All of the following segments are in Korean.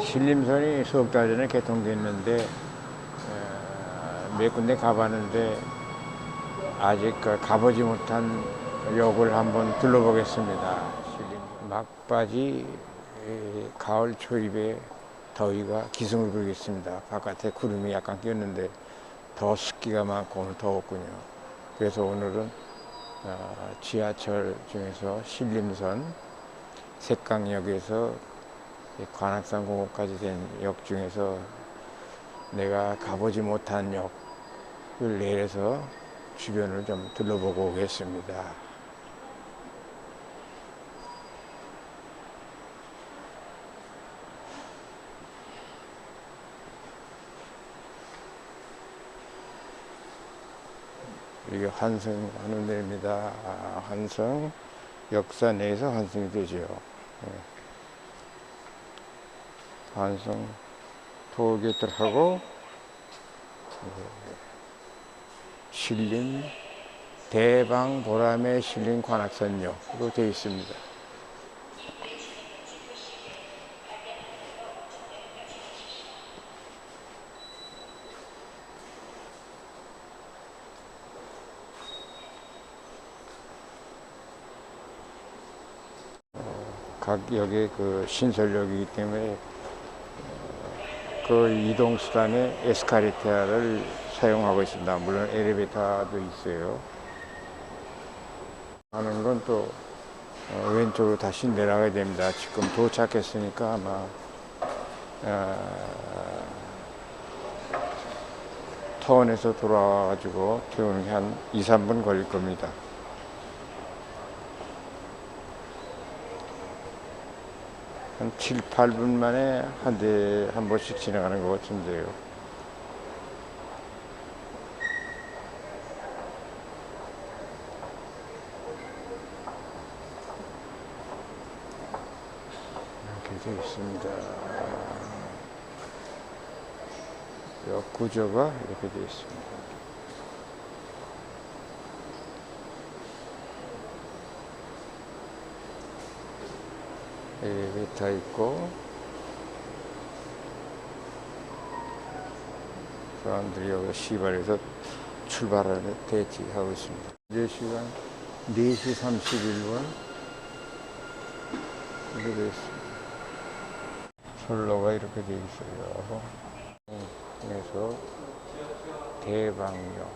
신림선이 석 달 전에 개통됐는데 어, 몇 군데 가봤는데 아직 그 가보지 못한 역을 한번 둘러보겠습니다. 신림 막바지 에, 가을 초입에 더위가 기승을 부리겠습니다. 바깥에 구름이 약간 꼈는데 더 습기가 많고 오늘 더웠군요. 그래서 오늘은 어, 지하철 중에서 신림선 색강역에서 이 관악산 공원까지 된 역 중에서 내가 가보지 못한 역을 내려서 주변을 좀 둘러보고 오겠습니다. 이게 환승하는 데입니다. 아, 환승 역사 내에서 환승이 되죠. 예. 환승 토게이트하고 신림 대방 보람의 신림 관악산역으로 되어 있습니다. 각 역의 그 신설역이기 때문에 어, 그 이동 수단에 에스카레이터를 사용하고 있습니다. 물론 엘리베이터도 있어요. 하는 건또 어, 왼쪽으로 다시 내려가야 됩니다. 지금 도착했으니까 아마 어, 터원에서 돌아와가지고 태우는 게 한 2, 3분 걸릴 겁니다. 한 7, 8분 만에 한 대 한 번씩 지나가는 것 같은데요. 이렇게 되어 있습니다. 역 구조가 이렇게 되어 있습니다. 엘리베이터 있고 사람들이 여기 시발에서 출발하는 대기하고 있습니다. 4시간 4시 31분 이렇게 되어 있습니다. 선로가 이렇게 되어 있어요. 그래서 대방역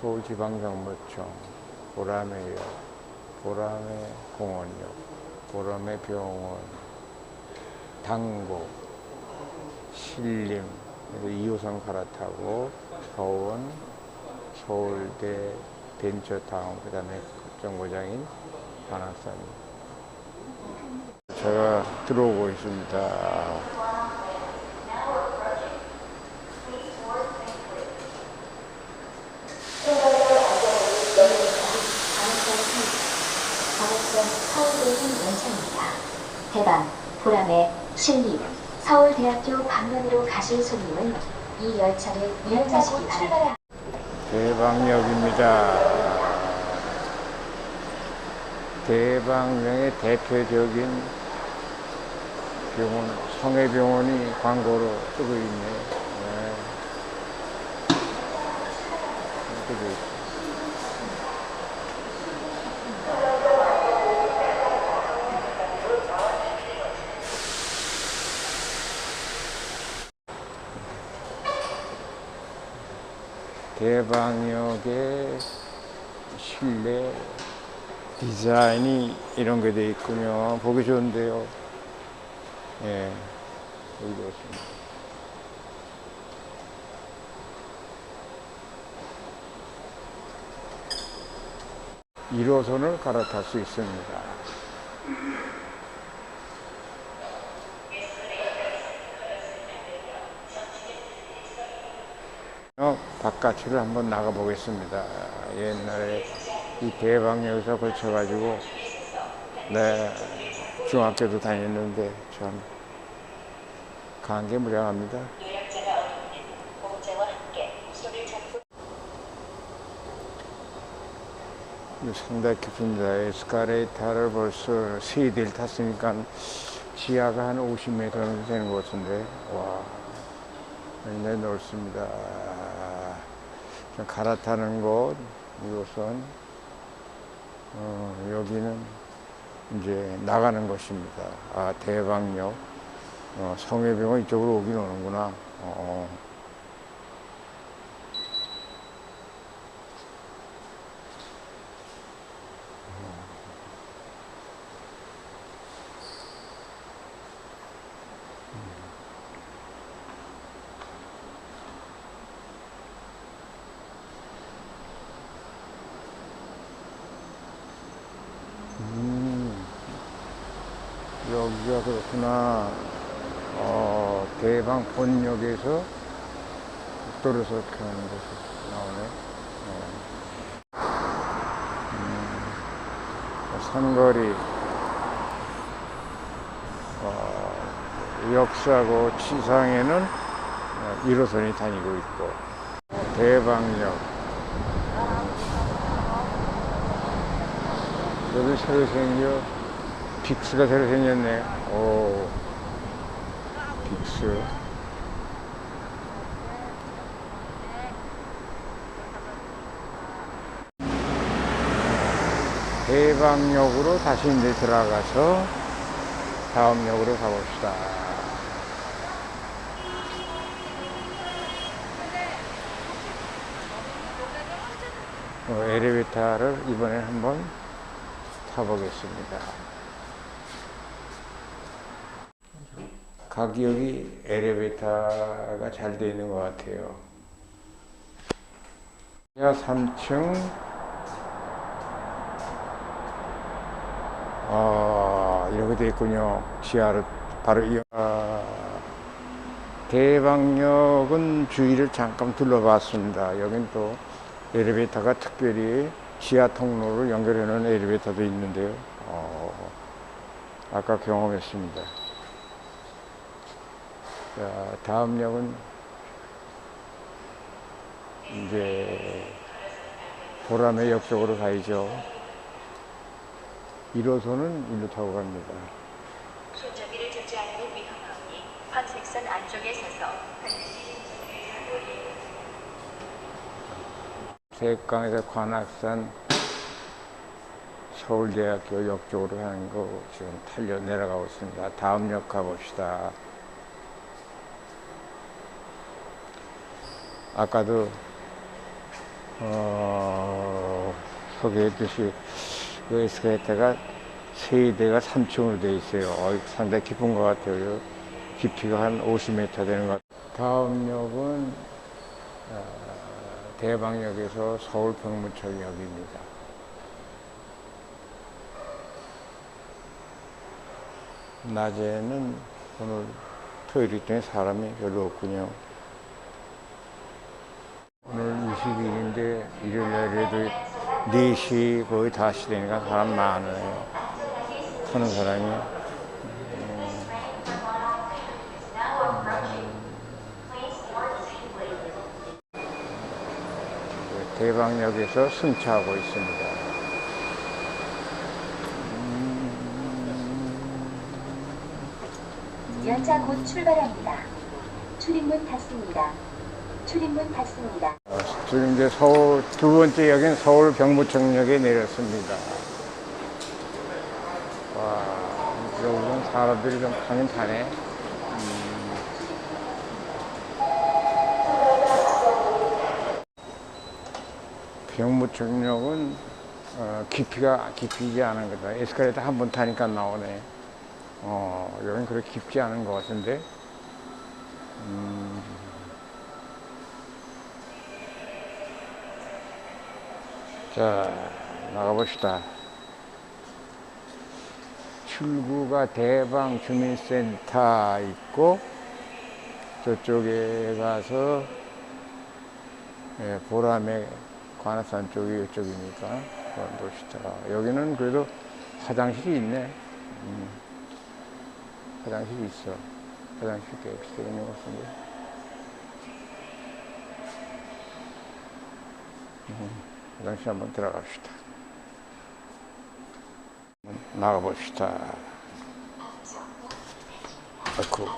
서울지방정부청 보라매역 보람의 공원역 보람의 병원 당고 신림 그래서 2호선 갈아타고 서원 서울대 벤처타운 그 다음에 정거장인 관악산 제가 들어오고 있습니다. 관악산 서울대행 열차입니다. 대방, 보람의 신림, 서울대학교 방면으로 가실 손님은 이 열차를 이용하시기 바랍니다. 대방역입니다. 대방역의 대표적인 병원, 성해병원이 광고로 뜨고 있네. 네. 대방역의 실내 디자인이 이런 게 돼 있군요. 보기 좋은데요. 예, 보기 좋습니다. 일호선을 갈아탈 수 있습니다. 어, 바깥을 한번 나가 보겠습니다. 옛날에 이 대방역에서 걸쳐가지고 네 중학교도 다녔는데 참 감개무량합니다. 이거 상당히 깊습니다. 에스카레이터를 벌써 세 대를 탔으니까 지하가 한 50m 정도 되는 것 같은데, 와, 굉장히 넓습니다. 좀 갈아타는 곳, 이곳은, 어, 여기는 이제 나가는 곳입니다. 아, 대방역. 어, 성해병은 이쪽으로 오긴 오는구나. 어. 음, 여기가 그렇구나. 어, 대방 본역에서 이렇게 하는 곳이 나오네. 어. 음, 삼거리, 어, 역사고 치상에는 어, 1호선이 다니고 있고, 대방역, 여기 새로 생겨 빅스가 새로 생겼네. 오, 빅스. 대방역으로 다시 이제 들어가서 다음 역으로 가봅시다. 어, 엘리베이터를 이번에 한번 타보겠습니다. 가격이 엘리베이터가 잘 되어 있는 것 같아요. 지하 3층, 이렇게 있군요. 지하로 바로 이, 아, 대방역은 주위를 잠깐 둘러봤습니다. 여긴 또 엘리베이터가 특별히 지하 통로를 연결해 놓은 엘리베이터도 있는데요. 어, 아까 경험했습니다. 자, 다음 역은 이제 보람의 역 쪽으로 가야죠. 1호선은 일로 타고 갑니다. 손잡이를 잡지 않으면 위험하오니 황색선 안쪽에 서서 반드시 세강에서 관악산 서울대학교 역 쪽으로 가는 거 지금 탈려 내려가고 있습니다. 다음 역 가봅시다. 아까도 어, 소개했듯이 그 에스컬레이터가 세대가 3층으로 되어 있어요. 어, 상당히 깊은 것 같아요. 깊이가 한 50m 되는 것 같아요. 다음 역은 어, 대방역에서 서울 병무청역입니다. 낮에는 오늘 토요일이기 때문에 사람이 별로 없군요. 오늘 22일인데 일요일날에도 4시 거의 5시 되니까 사람 많아요. 하는 사람이. 대방역에서 승차하고 있습니다. 열차 곧 출발합니다. 출입문 닫습니다. 출입문 닫습니다. 어, 지금 이제 서울 두 번째 역인 서울 경부청역에 내렸습니다. 와, 여기는 사람들이 좀 타긴 타네. 병무청역은 어, 깊이가 깊이지 않은 거다. 에스컬레이터 한 번 타니까 나오네. 어, 여긴 그렇게 깊지 않은 것 같은데. 음. 자, 나가봅시다. 출구가 대방 주민센터 있고, 저쪽에 가서, 예, 보람의 관악산 쪽이 이쪽이니까, 봅시다. 여기는 그래도 화장실이 있네. 음, 화장실이 있어. 화장실 깨끗이 있는 것 같은데. 화장실 한번 들어갑시다. 나가봅시다. 아이고.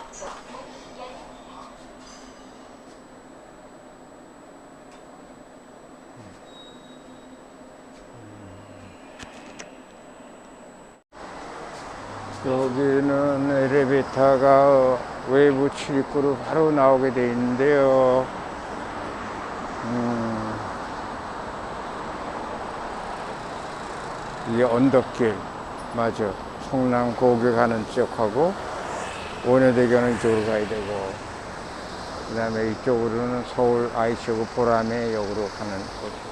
여기는 엘리베이터가 외부 출입구로 바로 나오게 돼 있는데요. 이게 언덕길 맞아. 성남 고개 가는 쪽하고 원효대교는 이쪽으로 가야 되고 그 다음에 이쪽으로는 서울 아이시고 보라매 역으로 가는 곳이고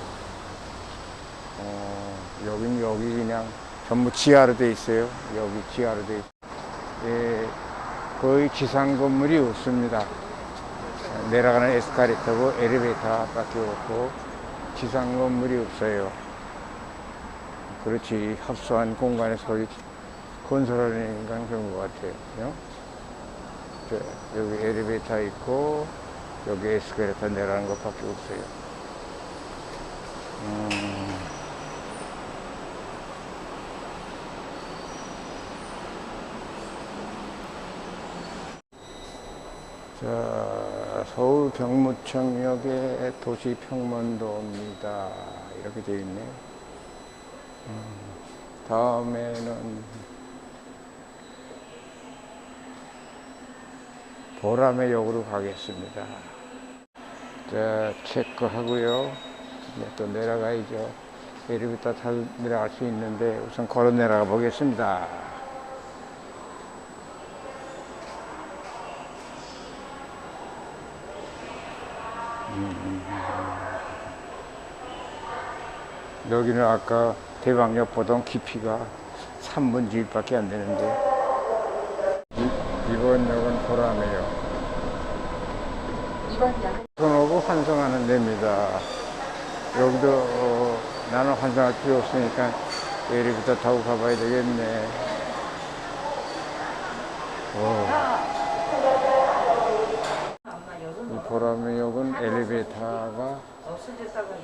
어, 여긴 여기 그냥 전부 지하로 돼 있어요. 여기 지하로 돼 있어요. 예, 거의 지상 건물이 없습니다. 내려가는 에스카레이터고 엘리베이터밖에 없고 지상 건물이 없어요. 그렇지 협소한 공간에서 이 건설하는 그런 것 같아요. 저, 여기 엘리베이터 있고 여기 에스카레이터 내려가는 것밖에 없어요. 음. 자, 서울 병무청역의 도시 평문도입니다. 이렇게 되어 있네. 음, 다음에는 보람의 역으로 가겠습니다. 자, 체크하고요. 이제 또 내려가야죠. 엘리베이터 타 내려갈 수 있는데 우선 걸어 내려가 보겠습니다. 여기는 아까 대방역 보던 깊이가 3분의 1밖에 안 되는데 이, 이번 역은 보라매요. 손오고 환승하는 데입니다. 여기도 어, 나는 환승할 필요 없으니까 엘리베이터 타고 가봐야 되겠네. 오. 이 보라매역은 엘리베이터가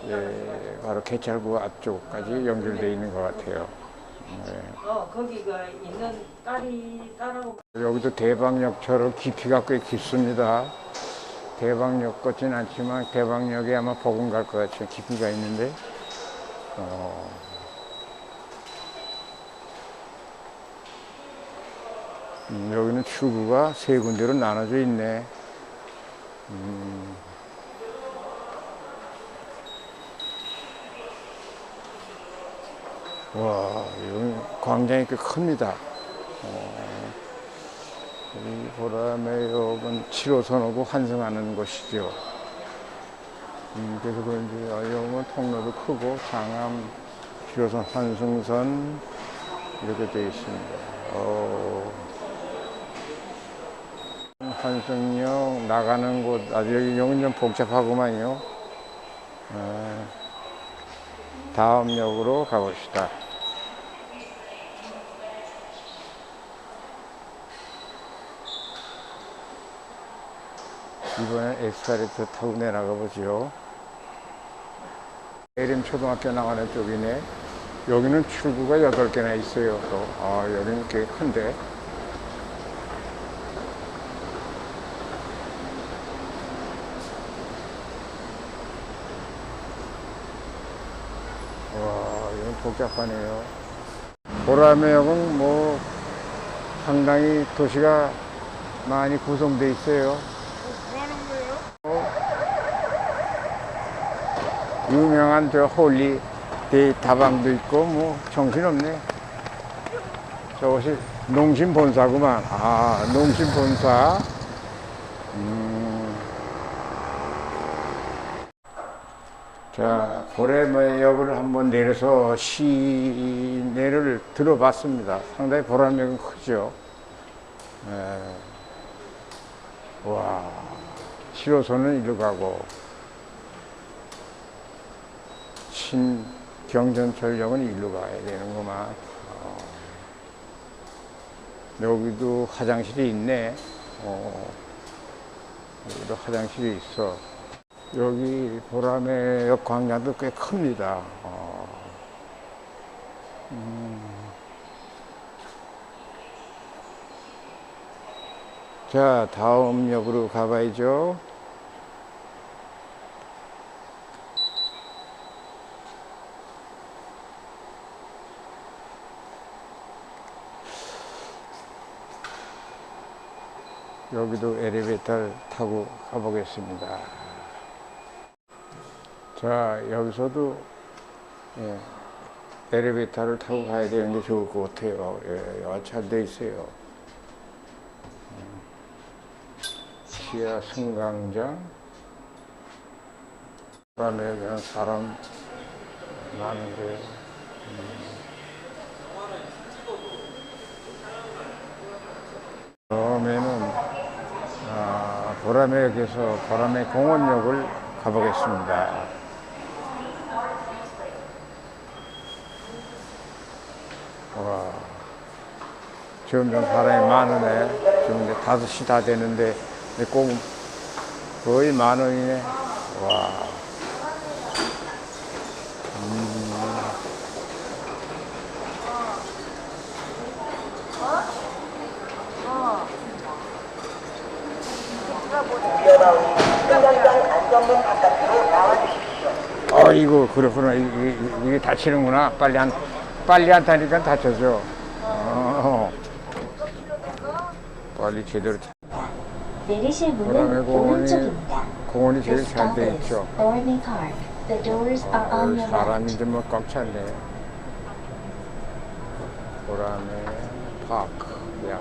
예, 바로 개찰구 앞쪽까지 연결되어 있는 것 같아요. 네. 어, 거기가 있는 딸이 딸하고 여기도 대방역처럼 깊이가 꽤 깊습니다. 대방역 같진 않지만 대방역에 아마 복음 갈것 같이 깊이가 있는데, 어, 음, 여기는 출구가 세 군데로 나눠져 있네. 음. 와, 여기 광장이 꽤 큽니다. 이 보라매역은 7호선하고 환승하는 곳이죠. 음, 그래서 그런지 여기는 통로도 크고 상암 7호선 환승선 이렇게 되어 있습니다. 어, 환승역 나가는 곳, 아주 여기 여기는 좀 복잡하구만요. 아, 다음 역으로 가봅시다. 이번엔 에스카레이터 타고 내려가 보죠. 에림 초등학교 나가는 쪽이네. 여기는 출구가 8개나 있어요. 또. 아, 여기는 꽤 큰데. 와, 이건 복잡하네요. 보라매역은 뭐 상당히 도시가 많이 구성돼 있어요. 유명한 저 홀리 대 다방도 있고 뭐 정신없네. 저것이 농심 본사구만. 아, 농심 본사. 음. 자, 보라매역을 한번 내려서 시내를 들어봤습니다. 상당히 보라매역은 크죠. 에. 와, 7호선은 이리로 가고. 신 경전철역은 일로 가야 되는구만. 어. 여기도 화장실이 있네. 어. 여기도 화장실이 있어. 여기 보라매역 광장도 꽤 큽니다. 어. 음. 자, 다음 역으로 가봐야죠. 여기도 엘리베이터를 타고 가보겠습니다. 자, 여기서도 예, 엘리베이터를 타고 가야 되는 게 좋을 것 같아요. 예, 잘돼 있어요. 음, 지하 승강장. 바람에 그냥 사람 많은데. 처음에는 아, 보라매역에서 보라매 공원역을 가보겠습니다. 와, 점점 사람이 많으네. 지금 이제 5시 다 되는데 꼭 거의 만 원이네. 와. 어, 이거 그렇구나. 이- 이- 이게 다치는구나. 빨리 안, 빨리 안 타니까 다쳐져. 어. 빨리 제대로 타. 내리실 문은 공원이, 오른쪽입니다. 공원이 제일 잘 돼 있죠. 어, on your left. 사람이 좀뭐꽉 찼네. 보라매 파크. 야.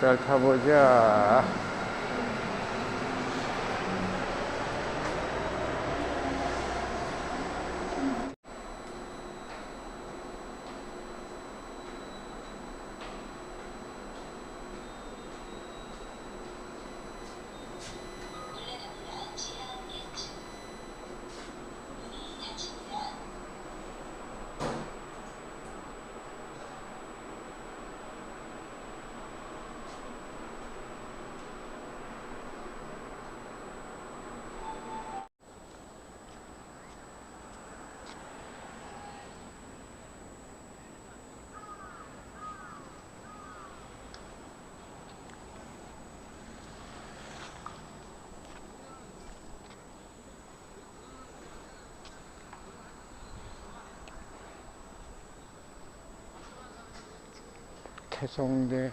또 엘리베이터를 타보자. 태성대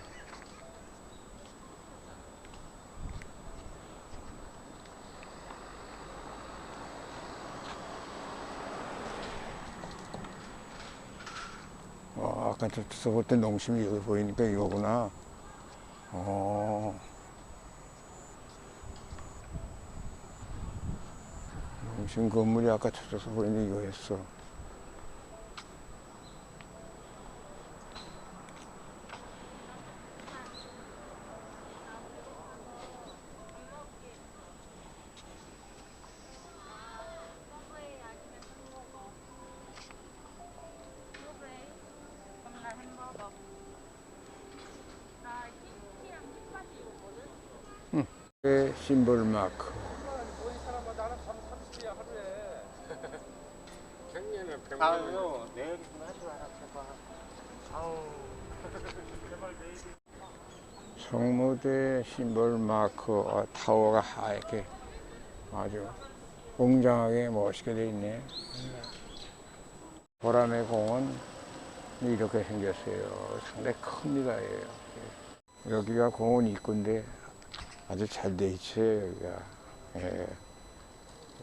어, 아까 저쪽에서 볼 때 농심이 여기 보이니까 이거구나. 어. 농심 건물이 아까 저쪽에서 보이는 이거였어. 의 심볼 마크. 성무대 심볼 마크 어, 타워가 하얗게 아주 웅장하게 멋있게 돼 있네. 보라매 공원 이렇게 생겼어요. 상당히 큽니다. 예. 여기가 공원 입구인데 아주 잘 돼 있어요. 여기가. 예.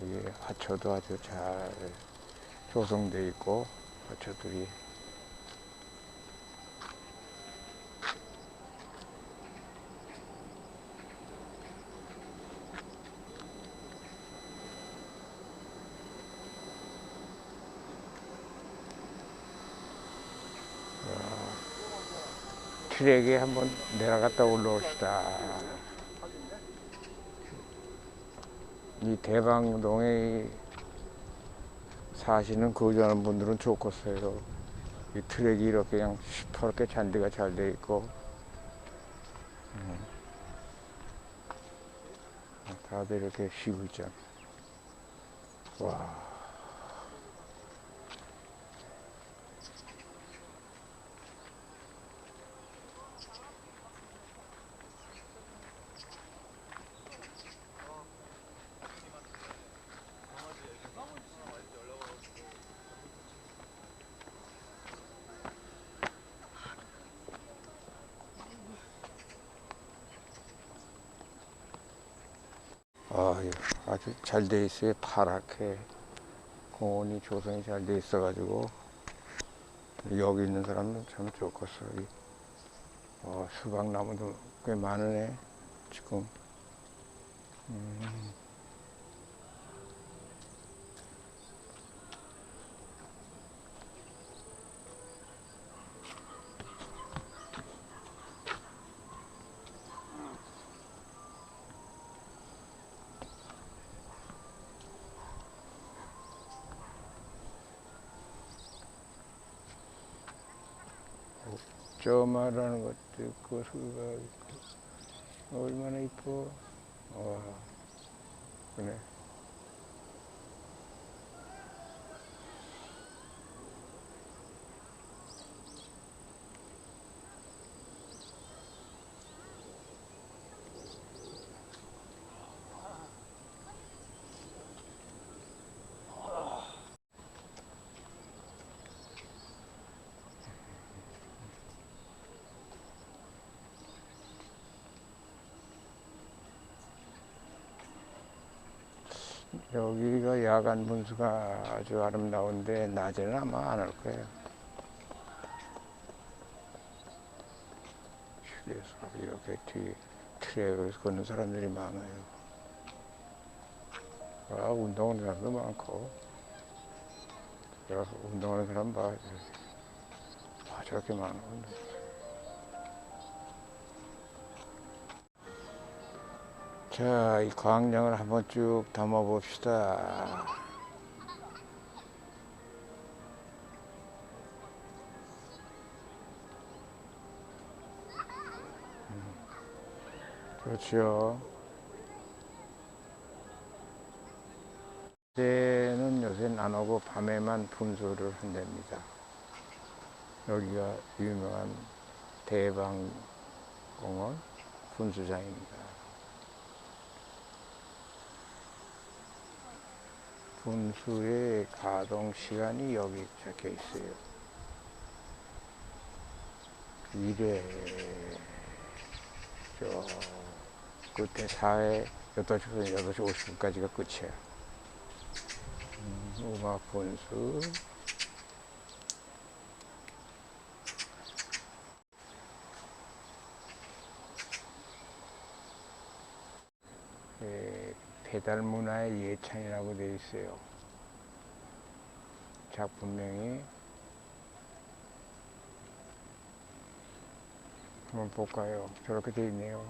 여기 하초도 아주 잘 조성돼 있고 하초들이 트랙에 한번 내려갔다 올라옵시다. 이 대방동에 사시는 거주하는 분들은 좋겠어요. 이 트랙이 이렇게 그냥 시퍼렇게 잔디가 잘 돼 있고 음. 다들 이렇게 쉬고 있잖아. 와. 아, 예. 잘 돼 있어요. 파랗게. 공원이 조성이 잘 돼 있어가지고, 여기 있는 사람은 참 좋겠어. 이, 어, 수박나무도 꽤 많으네, 지금. 음. 저 말하는 것도 있고, 수박 있고, 얼마나 이뻐. 와, 그네. 여기가 야간 분수가 아주 아름다운데 낮에는 아마 안 올 거예요. 휴게소 이렇게 뒤 트랙에서 걷는 사람들이 많아요. 아, 운동하는 사람도 많고. 내가 운동하는 사람 봐. 아, 저렇게 많아. 자, 이 광량을 한번 쭉 담아 봅시다. 그렇죠. 때는 요새는 안 오고 밤에만 분수를 한답니다. 여기가 유명한 대방공원 분수장입니다. 분수의 가동 시간이 여기 적혀 있어요. 이래 저 그때 4회 8시부터 8시 50분까지가 끝이야. 음, 음악 분수 예, 배달 문화의 예찬이라고 되어 있어요. 작품명이 한번 볼까요? 저렇게 되어 있네요.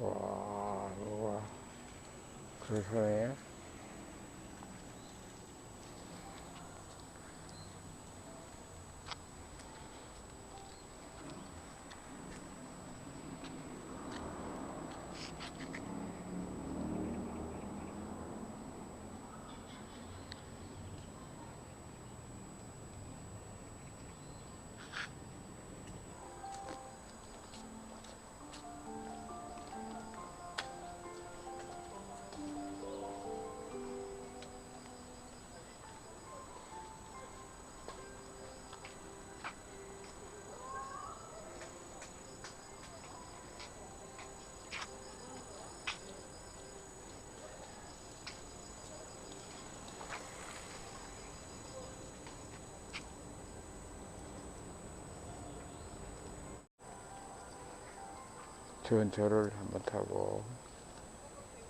와, 와, 그래서 전철을 한번 타고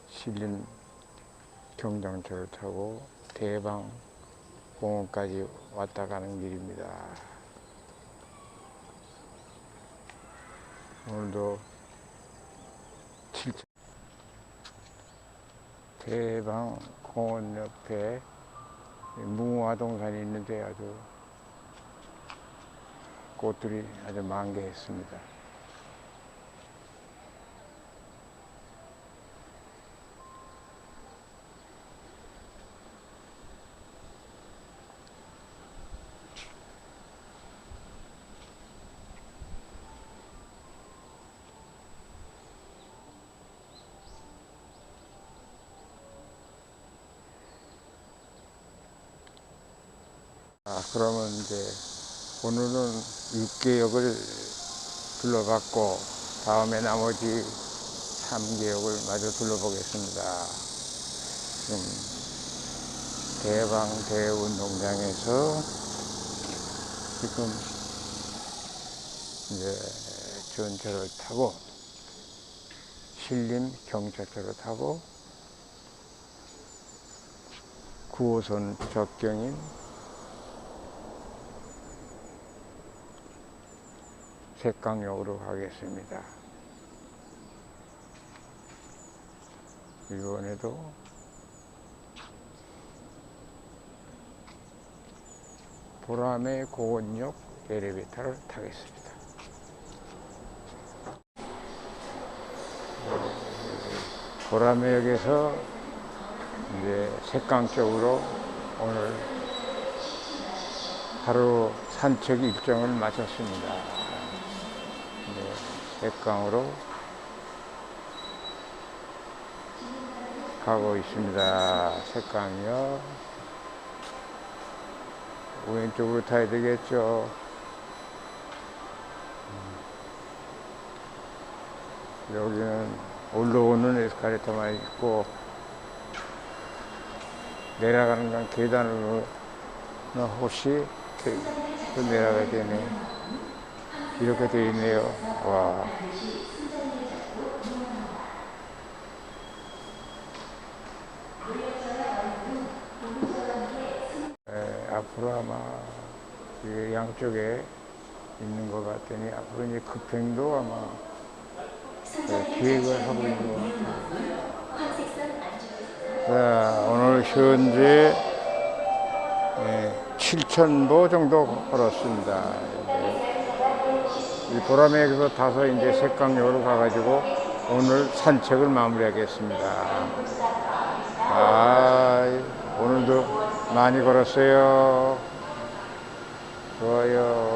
실린 경장철을 타고 대방 공원까지 왔다 가는 길입니다. 오늘도 7천 대방 공원 옆에 무화동산이 있는데 아주 꽃들이 아주 만개했습니다. 그러면 이제 오늘은 육개역을 둘러봤고 다음에 나머지 3개역을 마저 둘러보겠습니다. 지금 대방 대운동장에서 지금 이제 전철을 타고 신림 경찰서를 타고 9호선 접경인 색강역으로 가겠습니다. 이번에도 보람의 고원역 엘리베이터를 타겠습니다. 보람역에서 이제 색강 쪽으로 오늘 하루 산책 일정을 마쳤습니다. 네, 색강으로 가고 있습니다. 색강이요. 왼쪽으로 타야 되겠죠. 음. 여기는 올라오는 에스카레이터만 있고 내려가는 건 계단으로 혹시 이렇게 또 내려가야 되네. 이렇게 되어 있네요. 와. 에, 앞으로 아마 이게 양쪽에 있는 것 같더니 앞으로 이제 급행도 아마 네, 계획을 하고 있는 것 같아요. 자, 오늘 현재 예, 7,000보 정도 걸었습니다. 이 보람에서 타서 이제 색강역으로 가가지고 오늘 산책을 마무리하겠습니다. 아, 오늘도 많이 걸었어요. 좋아요.